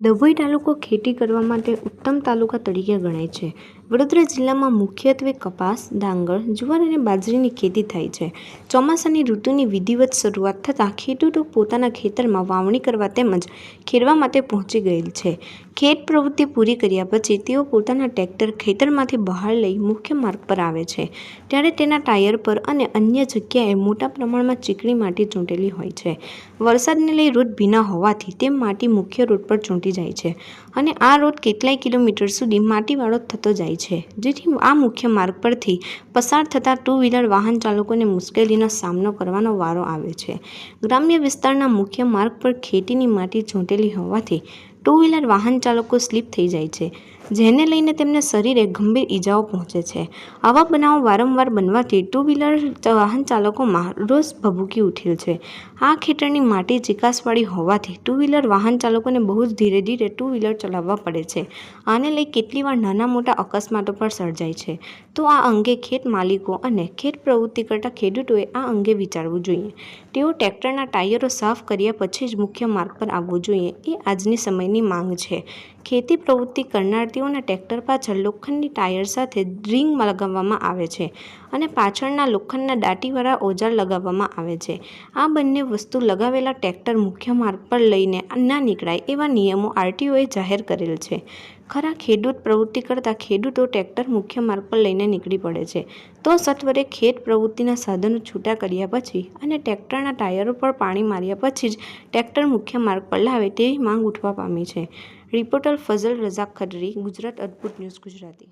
ડભોઈ તાલુકો ખેતી કરવા માટે ઉત્તમ તાલુકા તરીકે ગણાય છે. વડોદરા જિલ્લામાં મુખ્યત્વે કપાસ, ડાંગર, જુવાર અને બાજરીની ખેતી થાય છે. ચોમાસાની ઋતુની વિધિવત શરૂઆત થતાં ખેડૂતો પોતાના ખેતરમાં વાવણી કરવા તેમજ ખેડવા માટે પહોંચી ગયેલ છે. ખેત પ્રવૃત્તિ પૂરી કર્યા પછી તેઓ પોતાના ટ્રેક્ટર ખેતરમાંથી બહાર લઈ મુખ્ય માર્ગ પર આવે છે. ત્યારે તેના ટાયર પર અને અન્ય જગ્યાએ મોટા પ્રમાણમાં ચીકણી માટી ચૂંટેલી હોય છે. વરસાદને લઈ રોડ ભીના હોવાથી તે માટી મુખ્ય રોડ પર ચૂંટી જાય છે અને આ રોડ કેટલાય કિલોમીટર સુધી માટીવાળો થતો જાય છે જેથી આ મુખ્ય માર્ગ પરથી પસાર થતા ટુ વ્હીલર વાહન ચાલકોને મુશ્કેલીનો સામનો કરવાનો વારો આવે છે. ગ્રામ્ય વિસ્તારના મુખ્ય માર્ગ પર ખેતીની માટી ચોંટેલી હોવાથી ટુ વ્હીલર વાહન ચાલકો સ્લીપ થઈ જાય છે. જેને લઈને તેમને શરીરે ગંભીર ઈજાઓ પહોંચે છે. આવા બનાવો વારંવાર બનવાથી ટુ વ્હીલર વાહન ચાલકોમાં રોષ ભભૂકી ઉઠેલ છે. આ ખેતરની માટી ચિકાસવાળી હોવાથી ટુ વ્હીલર વાહન ચાલકોને બહુ જ ધીરે ધીરે ટુ વ્હીલર ચલાવવા પડે છે. આને લઈ કેટલી વાર નાના મોટા અકસ્માતો પણ સર્જાય છે. તો આ અંગે ખેત માલિકો અને ખેત પ્રવૃત્તિ કરતા ખેડૂતોએ આ અંગે વિચારવું જોઈએ. તેઓ ટ્રેક્ટરના ટાયરો સાફ કર્યા પછી જ મુખ્ય માર્ગ પર આવવું જોઈએ. એ આજની સમયની માંગ છે. ખેતી પ્રવૃત્તિ કરનાર તેઓના ટ્રેક્ટર પાછળ લોખંડની ટાયર સાથે રિંગ લગાવવામાં આવે છે અને પાછળના લોખંડના દાટીવાળા ઓજાર લગાવવામાં આવે છે. આ બંને વસ્તુ લગાવેલા ટ્રેક્ટર મુખ્ય માર્ગ પર લઈને ના નીકળાય એવા નિયમો આરટીઓએ જાહેર કરેલ છે. ખરા ખેડૂત પ્રવૃત્તિ કરતાં ખેડૂતો ટ્રેક્ટર મુખ્ય માર્ગ પર લઈને નીકળી પડે છે. તો સત્વરે ખેત પ્રવૃત્તિના સાધનો છૂટા કર્યા પછી અને ટ્રેક્ટરના ટાયરો પર પાણી માર્યા પછી જ ટ્રેક્ટર મુખ્ય માર્ગ પર લાવે તેવી માંગ ઉઠવા પામી છે. Reporter Fazal Razak Khadri Gujarat Adbhut news Gujarati.